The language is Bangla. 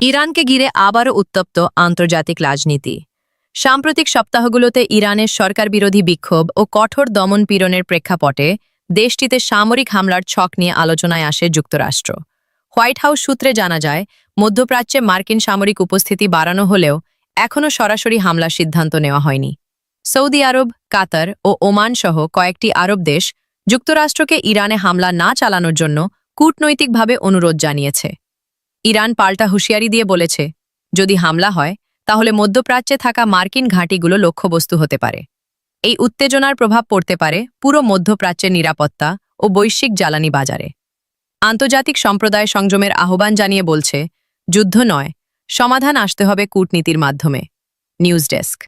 ইরানকে ঘিরে আবারও উত্তপ্ত আন্তর্জাতিক রাজনীতি। সাম্প্রতিক সপ্তাহগুলোতে ইরানের সরকার বিরোধী বিক্ষোভ ও কঠোর দমন পীড়নের প্রেক্ষাপটে দেশটিতে সামরিক হামলার ছক নিয়ে আলোচনায় আসে যুক্তরাষ্ট্র। হোয়াইট হাউস সূত্রে জানা যায়, মধ্যপ্রাচ্যে মার্কিন সামরিক উপস্থিতি বাড়ানো হলেও এখনও সরাসরি হামলার সিদ্ধান্ত নেওয়া হয়নি। সৌদি আরব, কাতার ও ওমান সহ কয়েকটি আরব দেশ যুক্তরাষ্ট্রকে ইরানে হামলা না চালানোর জন্য কূটনৈতিকভাবে অনুরোধ জানিয়েছে। ইরান পাল্টা হুঁশিয়ারি দিয়ে বলেছে, যদি হামলা হয়, তাহলে মধ্যপ্রাচ্যে থাকা মার্কিন ঘাঁটিগুলো লক্ষ্যবস্তু হতে পারে। এই উত্তেজনার প্রভাব পড়তে পারে পুরো মধ্যপ্রাচ্যের নিরাপত্তা ও বৈশ্বিক জ্বালানি বাজারে। আন্তর্জাতিক সম্প্রদায় সংযমের আহ্বান জানিয়ে বলছে, যুদ্ধ নয়, সমাধান আসতে হবে কূটনীতির মাধ্যমে। News desk.